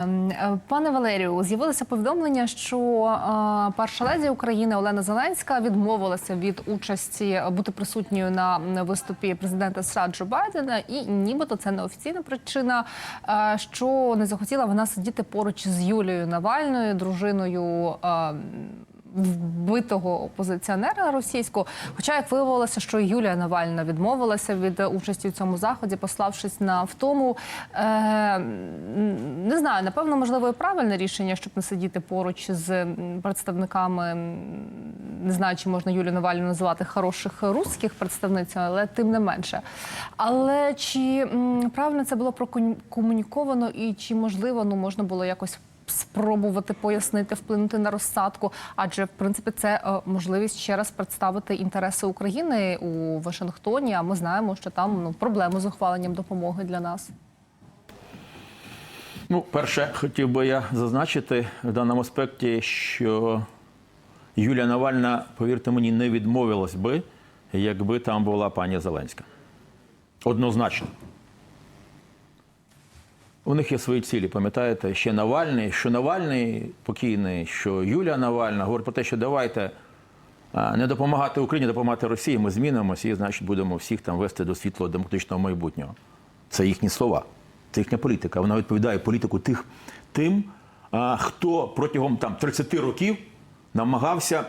Ем, е, Пане Валерію, з'явилося повідомлення, що е, перша леді України Олена Зеленська відмовилася від участі е, бути присутньою на виступі президента США Джо Байдена, і нібито це не офіційна причина, е, що не захотіла вона сидіти поруч з Юлією Навальною, дружиною. е, Вбитого опозиціонера російського, хоча як виявилося, що Юлія Навальна відмовилася від участі в цьому заході, пославшись на втому. Е, не знаю, напевно, можливо, і правильне рішення, щоб не сидіти поруч з представниками. Не знаю, чи можна Юлію Навальну називати хороших русських представницями, але тим не менше. Але чи правильно це було прокомуніковано, і чи можливо ну можна було якось спробувати пояснити, вплинути на розсадку, адже в принципі це е, можливість ще раз представити інтереси України у Вашингтоні. А ми знаємо, що там ну проблеми з ухваленням допомоги для нас. Ну, перше, хотів би я зазначити в даному аспекті, що Юлія Навальна, повірте мені, не відмовилась би, якби там була пані Зеленська. Однозначно. У них є свої цілі, пам'ятаєте, ще Навальний, що Навальний покійний, що Юлія Навальна говорить про те, що давайте не допомагати Україні, допомагати Росії, ми змінимося і, значить, будемо всіх там вести до світлого демократичного майбутнього. Це їхні слова, це їхня політика. Вона відповідає політику тих, тим, хто протягом там 30 років намагався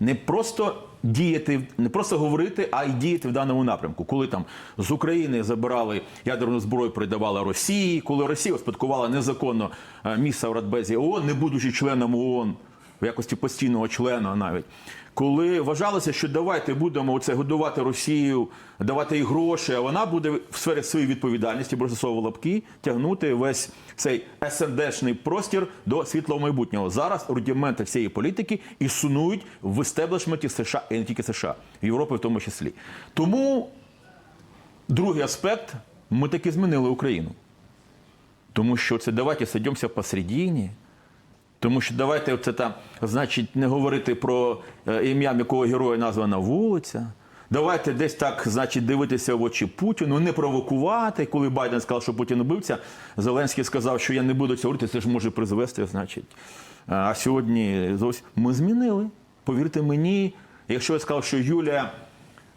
не просто діяти, не просто говорити, а й діяти в даному напрямку. Коли там з України забирали ядерну зброю, передавали Росії, коли Росія успадкувала незаконно е, місце в Радбезі ООН, не будучи членом ООН, в якості постійного члена навіть. Коли вважалося, що давайте будемо оце годувати Росію, давати їй гроші, а вона буде в сфері своєї відповідальності, бросовувала лапки, тягнути весь цей СНДшний простір до світлого майбутнього. Зараз рудименти цієї політики існують в істеблішменті США і не тільки США, в Європі в тому числі. Тому другий аспект ми таки змінили Україну. Тому що це давайте сидімося посередині. Тому що давайте це там, значить, не говорити про е, ім'я якого героя названа вулиця. Давайте десь так, значить, дивитися в очі Путіну, не провокувати. Коли Байден сказав, що Путін убивця, Зеленський сказав, що я не буду цього говорити, це ж може призвести, значить. А сьогодні зовсім ми змінили. Повірте мені, якщо я сказав, що Юлія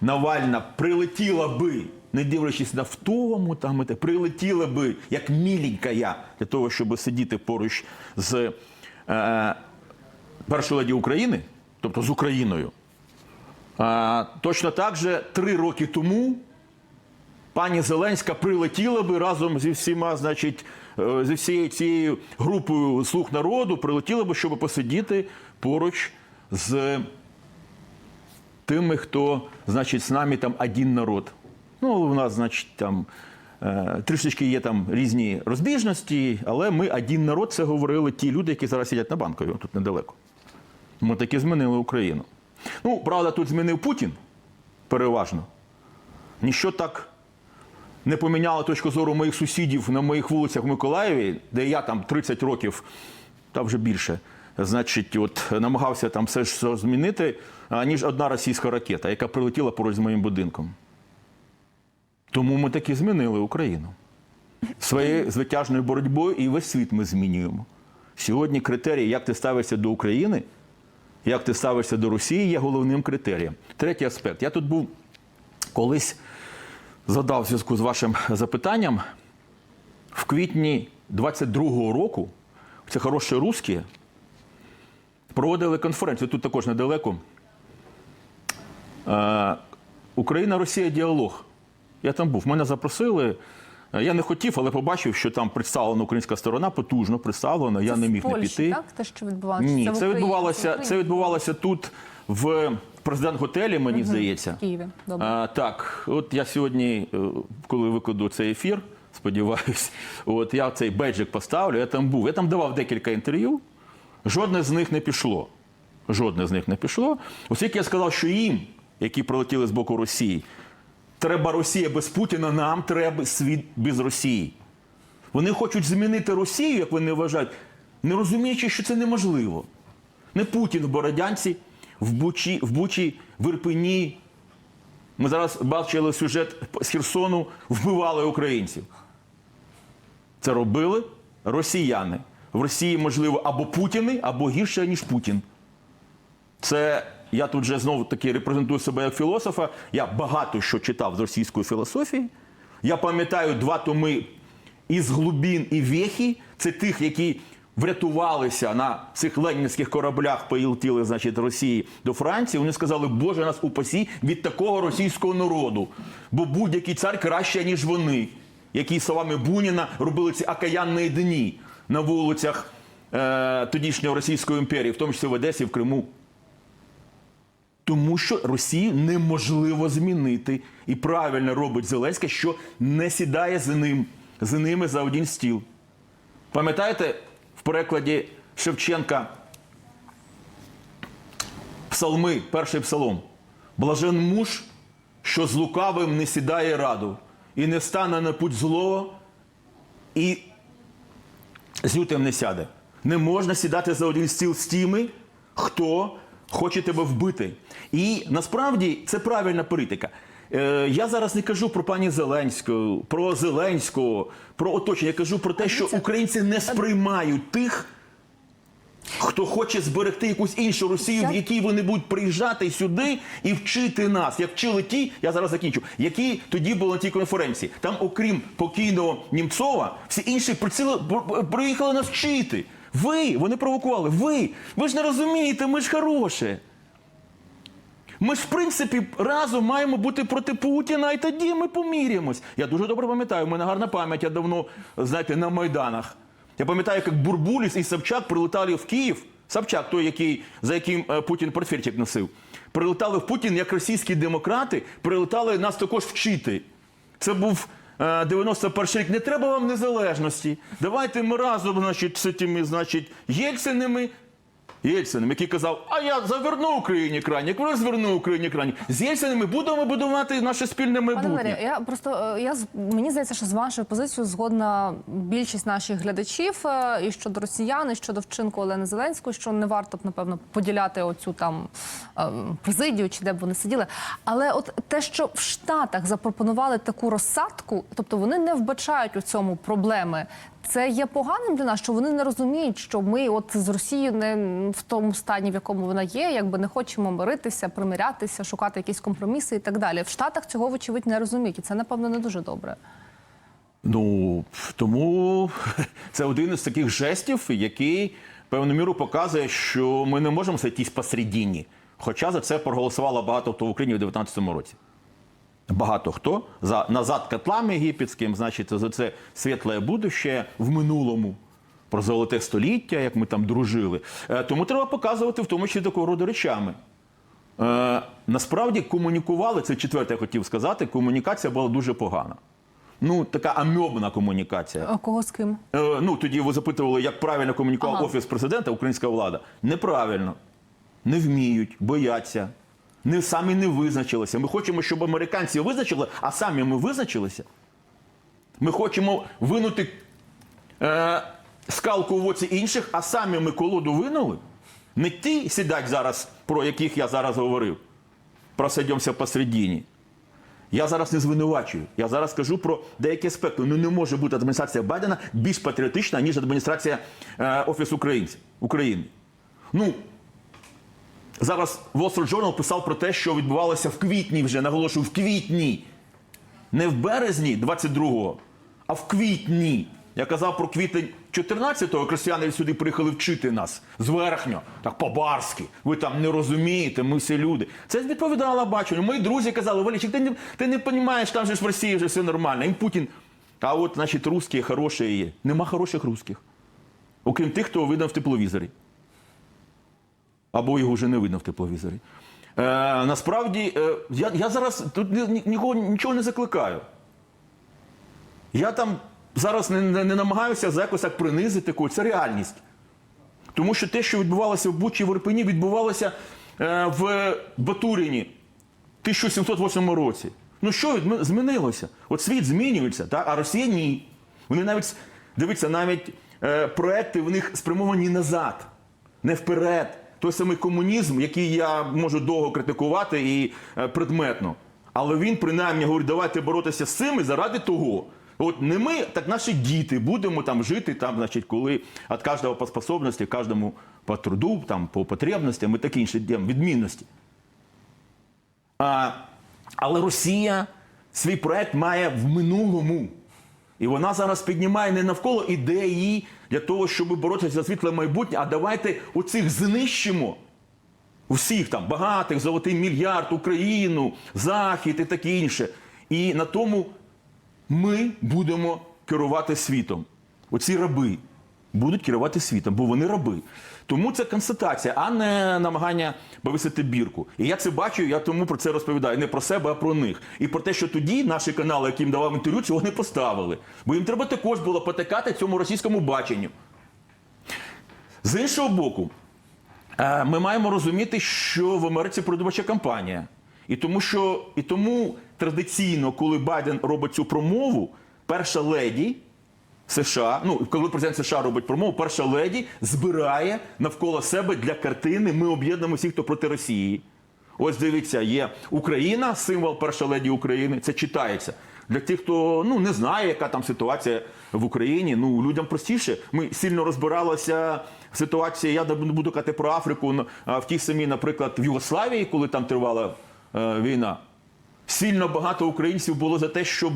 Навальна прилетіла би, не дивлячись на втому, там прилетіла би як міленька я для того, щоб сидіти поруч з е, першою леді України, тобто з Україною. Е, точно так же три роки тому пані Зеленська прилетіла би разом зі всіма, значить, е, зі всією цією групою слуг народу, прилетіла би, щоб посидіти поруч з тими, хто, значить, з нами там один народ. Ну, у нас, значить, там е, трішечки є там різні розбіжності, але ми один народ, це говорили ті люди, які зараз сидять на банкові, тут недалеко. Ми таки змінили Україну. Ну, правда, тут змінив Путін переважно. Ніщо так не поміняло точку зору моїх сусідів на моїх вулицях в Миколаєві, де я там 30 років, та вже більше, значить, от намагався там все ж змінити, аніж одна російська ракета, яка прилетіла поруч з моїм будинком. Тому ми таки змінили Україну своєю звитяжною боротьбою, і весь світ ми змінюємо. Сьогодні критерії, як ти ставишся до України, як ти ставишся до Росії, є головним критерієм. Третій аспект. Я тут був колись задав в зв'язку з вашим запитанням. В квітні 22-го року це хороші русські проводили конференцію. Тут також недалеко. Е, Україна-Росія діалог. Я там був. Мене запросили. Е, Я не хотів, але побачив, що там представлена українська сторона, потужно представлена. Я не міг в не піти. так? Те, що відбувалося? Ні, в це Україні? відбувалося, в це відбувалося тут, в президент-готелі, мені здається. В Києві. Добре. А, так, от я сьогодні, е, коли викладу цей ефір, сподіваюсь, от я цей беджик поставлю, я там був. Я там давав декілька інтерв'ю. Жодне з них не пішло. Жодне з них не пішло. Оскільки я сказав, що їм, які прилетіли з боку Росії, треба Росія без Путіна, нам треба світ без Росії. Вони хочуть змінити Росію, як вони вважають, не розуміючи, що це неможливо. Не Путін в Бородянці, в Бучі, в Бучі, в Ірпені. Ми зараз бачили сюжет з Херсону, вбивали українців. Це робили росіяни. В Росії, можливо, або Путіни, або гірше, ніж Путін. Це я тут вже знову таки репрезентую себе як філософа. Я багато що читав з російської філософії. Я пам'ятаю два томи із глубін і вехи. Це тих, які врятувалися на цих ленінських кораблях, полетіли, значить, Росії до Франції. Вони сказали, Боже нас упасі від такого російського народу. Бо будь-який цар краще, ніж вони, які словами Буніна робили ці окаянні дні на вулицях е, тодішньої Російської імперії, в тому числі в Одесі, в Криму. Тому що Росію неможливо змінити. І правильно робить Зеленський, що не сідає з ним, з ними за один стіл. Пам'ятаєте, в перекладі Шевченка псалми, перший псалом. Блажен муж, що з лукавим не сідає раду, і не стане на путь злого, і з лютим не сяде. Не можна сідати за один стіл з тими, хто хоче тебе вбити. І насправді це правильна політика. Е, я зараз не кажу про пані Зеленську, про Зеленського, про оточення. Я кажу про те, що українці не сприймають тих. Хто хоче зберегти якусь іншу Росію, в якій вони будуть приїжджати сюди і вчити нас, як вчили ті, я зараз закінчу, які тоді були на тій конференції. Там, окрім покійного Німцова, всі інші приїхали нас вчити. Ви, вони провокували. Ви, ви ж не розумієте, ми ж хороші. Ми ж, в принципі, разом маємо бути проти Путіна, і тоді ми поміряємось. Я дуже добре пам'ятаю, у мене гарна пам'ять, я давно, знаєте, на Майданах. Я пам'ятаю, як Бурбуліс і Собчак прилетали в Київ. Собчак, той, який, за яким е, Путін портфельчик носив, прилетали в Путін, як російські демократи, прилетали нас також вчити. Це був 91 рік. Не треба вам незалежності. Давайте ми разом, значить, з цими, значить, Єльцинами, Єльциним, який казав, а я заверну Україні крайнік, розверну Україні крайнік. З Єльцинами будемо будувати наше спільне Пане майбутнє. Валерію, я просто е, я мені здається, що з вашою позицією згодна більшість наших глядачів е, і щодо росіян, і щодо вчинку Олени Зеленської, що не варто б напевно поділяти оцю там е, президію чи де б вони сиділи. Але от те, що в Штатах запропонували таку розсадку, тобто вони не вбачають у цьому проблеми. Це є поганим для нас, що вони не розуміють, що ми от з Росією не в тому стані, в якому вона є, якби не хочемо миритися, примирятися, шукати якісь компроміси і так далі. В Штатах цього вочевидь не розуміють, і це напевно не дуже добре. Ну тому це один із таких жестів, який певну міру показує, що ми не можемо сойтись посередині. Хоча за це проголосувало багато хто в Україні в 2019 році. Багато хто за назад котлам єгипетським, значить, за це світле будуще в минулому. Про золоте століття, як ми там дружили. Е, Тому треба показувати в тому числі такого роду речами. Е, насправді комунікували, це четверте я хотів сказати, комунікація була дуже погана. Ну, така амьобна комунікація. А кого з ким? Е, ну, тоді ви запитували, як правильно комунікував Ага. Офіс президента, українська влада. Неправильно. Не вміють, бояться. Не, самі не визначилися. Ми хочемо, щоб американці визначили, а самі ми визначилися. Ми хочемо винути е, скалку в оці інших, а самі ми колоду винули. Не ті сідать зараз, про яких я зараз говорив. Просидьомося посередині. Я зараз не звинувачую. Я зараз кажу про деякі аспекти. Ну не може бути адміністрація Байдена більш патріотична, ніж адміністрація е, Офісу України. Ну, зараз Wall Street Journal писав про те, що відбувалося в квітні вже, наголошую, в квітні. Не в березні 22-го, а в квітні. Я казав про квітень 14-го, крестьяни сюди приїхали вчити нас з верхньо, так по-барськи. Ви там не розумієте, ми всі люди. Це відповідало баченню. Мої друзі казали, Валічик, ти не, ти не розумієш, там же ж в Росії вже все нормально. І Путін. А от, значить, русські хороші є. Нема хороших русських. Окрім тих, хто видно в тепловізорі. Або його вже не видно в тепловізорі. Е, насправді, е, я, я зараз тут ні- ні- нікого, нічого не закликаю. Я там зараз не, не, не намагаюся за якось так принизити когось. Це реальність. Тому що те, що відбувалося в Бучі в Ірпені, відбувалося е, в Батуріні в 1708 році. Ну що змінилося? От світ змінюється, так? а Росія ні. Вони навіть, дивіться, навіть е, проекти в них спрямовані назад, не вперед. Той самий комунізм, який я можу довго критикувати і е, предметно. Але він принаймні говорить, давайте боротися з цими заради того. От не ми, так наші діти будемо там жити, там, значить, коли від кожного по способності, кожному по труду, там, по потребностям і такі інші відмінності. А, але Росія свій проект має в минулому. І вона зараз піднімає не навколо ідеї для того, щоб боротися за світле майбутнє, а давайте оцих знищимо. Усіх там багатих, золотий мільярд, Україну, Захід і таке інше. І на тому ми будемо керувати світом. Оці раби будуть керувати світом, бо вони раби. Тому це констатація, а не намагання повисити бірку. І я це бачу, я тому про це розповідаю. Не про себе, а про них. І про те, що тоді наші канали, яким давав інтерв'ю, цього не поставили. Бо їм треба також було потикати цьому російському баченню. З іншого боку, Е, Ми маємо розуміти, що в Америці передвиборча кампанія. І тому, що, і тому традиційно, коли Байден робить цю промову, перша леді США, ну коли президент США робить промову, перша леді збирає навколо себе для картини. Ми об'єднуємо всіх, хто проти Росії. Ось дивіться, є Україна, символ перша леді України. Це читається. Для тих, хто ну не знає, яка там ситуація в Україні. Ну людям простіше. Ми сильно розбиралися в ситуації. Я не буду казати про Африку в тій самій, наприклад, в Югославії, коли там тривала е, війна. Сильно багато українців було за те, щоб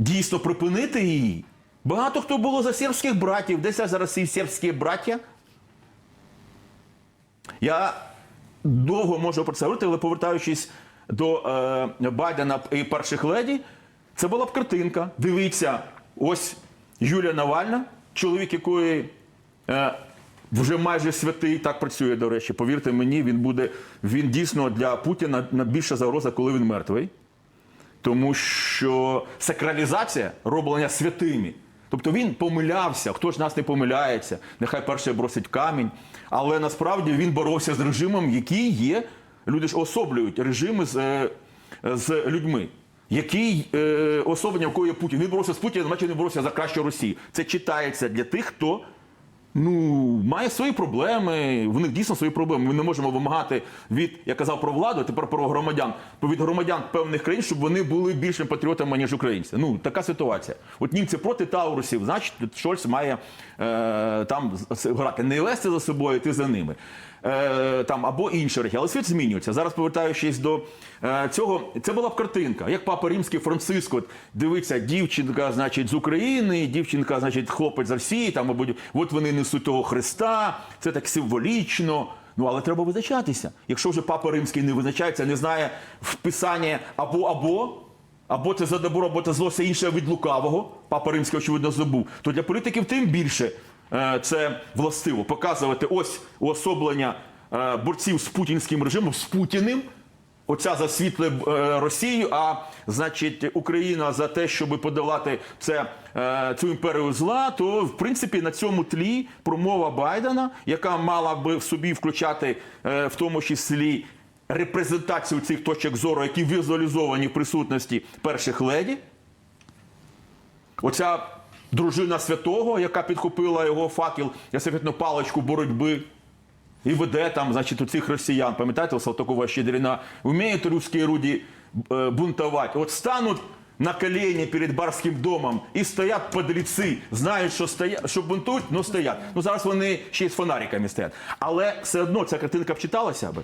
дійсно припинити її. Багато хто було за сербських братів. Десь зараз ці сербські браття. Я довго можу про це говорити, але повертаючись до е, Байдена і перших леді, це була б картинка. Дивіться, ось Юлія Навальна, чоловік якої е, вже майже святий, так працює, до речі. Повірте мені, він буде він дійсно для Путіна більша загроза, коли він мертвий. Тому що сакралізація роблення святими. Тобто він помилявся, хто ж нас не помиляється, нехай перший бросить камінь. Але насправді він боровся з режимом, який є. Люди ж особлюють режими з, е, з людьми. Який е, особлення, в кого є Путін? Він боровся з Путіним, значить він боровся за кращу Росію. Це читається для тих, хто ну, має свої проблеми. В них дійсно свої проблеми. Ми не можемо вимагати від, я казав про владу, тепер про громадян, від громадян певних країн, щоб вони були більшими патріотами, ніж українці. Ну, така ситуація. От німці проти Таурусів, значить, Шольц має е, там грати. Не вести за собою, ти за ними. Е, там або інші речі, але світ змінюється. Зараз повертаючись до е, цього, це була б картинка. Як папа римський Франциско, дивиться, дівчинка, значить, з України, дівчинка, значить, хлопець з Росії, там, мабуть, от вони несуть того Христа, це так символічно. Ну, але треба визначатися. Якщо вже папа римський не визначається, не знає вписання або або. Або це за добро, або це зло, все інше від лукавого. Папа Римський, очевидно, забув. То для політиків тим більше це властиво показувати ось уособлення е, борців з путінським режимом, з Путіним. Оця за світле е, Росію, а значить Україна за те, щоб подолати це, е, цю імперію зла, то в принципі на цьому тлі промова Байдена, яка мала би в собі включати е, в тому числі репрезентацію цих точок зору, які візуалізовані в присутності перших леді. Оця дружина святого, яка підхопила його факел, естафетну паличку боротьби. І веде там, значить, у цих росіян, пам'ятаєте, Салтакова Щедрина, вміють русські люди е, бунтувати. От стануть на колені перед барським домом і стоять подліці, знають, що стоять, що бунтують, але стоять. Ну зараз вони ще й з фонариками стоять. Але все одно ця картинка вчиталася би.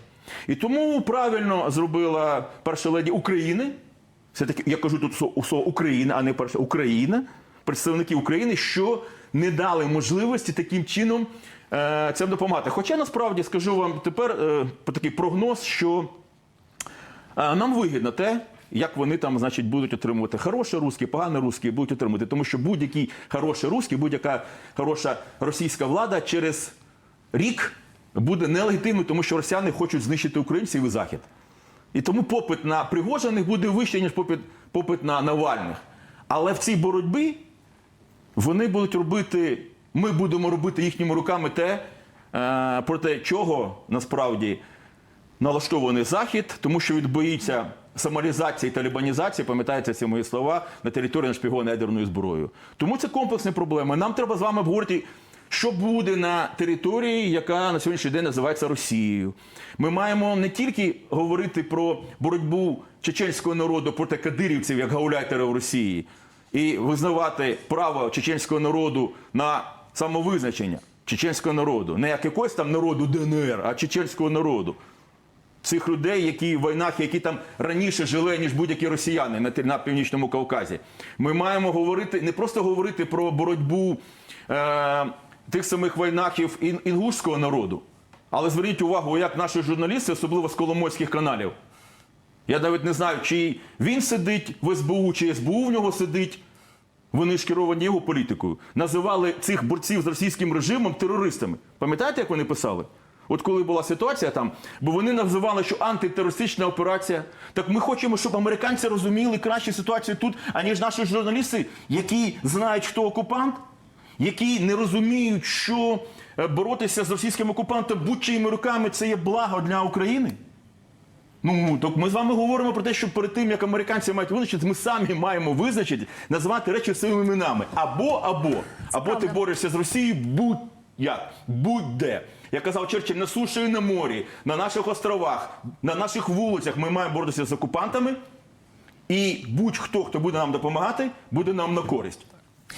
І тому правильно зробила перша леді України. Все-таки я кажу тут слово Україна, а не перша Україна, представники України, що не дали можливості таким чином е, цим допомагати. Хоча насправді скажу вам тепер е, такий прогноз, що е, нам вигідно те, як вони там, значить, будуть отримувати хороші русські, погані русські будуть отримувати. Тому що будь-який хороший русський, будь-яка хороша російська влада через рік буде нелегітимною, тому що росіяни хочуть знищити українців і захід. І тому попит на Пригожиних буде вищий, ніж попит, попит на Навальних. Але в цій боротьбі вони будуть робити, ми будемо робити їхніми руками те, е, проти чого насправді налаштований Захід, тому що він боїться самалізації та лібанізації, пам'ятаєте ці мої слова, на території нашпігованої ядерною зброєю. Тому це комплексні проблеми. Нам треба з вами обговорити що буде на території, яка на сьогоднішній день називається Росією. Ми маємо не тільки говорити про боротьбу чеченського народу проти кадирівців, як гауляйтера в Росії, і визнавати право чеченського народу на самовизначення чеченського народу, не як якогось там народу ДНР, а чеченського народу цих людей, які в війнах, які там раніше жили, ніж будь-які росіяни на, на північному Кавказі. Ми маємо говорити не просто говорити про боротьбу е, тих самих войнахів ін, інгушського народу, але зверніть увагу, як наші журналісти, особливо з коломойських каналів. Я навіть не знаю, чи він сидить в СБУ, чи СБУ в нього сидить. Вони ж його політикою. Називали цих борців з російським режимом терористами. Пам'ятаєте, як вони писали? От коли була ситуація там, бо вони називали, що антитерористична операція. Так ми хочемо, щоб американці розуміли краще ситуацію тут, аніж наші журналісти, які знають, хто окупант, які не розуміють, що е, боротися з російським окупантом будь-чиїми руками це є благо для України. Ну, так ми з вами говоримо про те, що перед тим, як американці мають визначити, ми самі маємо визначити, назвати речі своїми іменами. Або, або. Або ти борешся з Росією будь-як, будь-де. Як казав Черчилль, на суші і на морі, на наших островах, на наших вулицях ми маємо боротися з окупантами. І будь-хто, хто буде нам допомагати, буде нам на користь.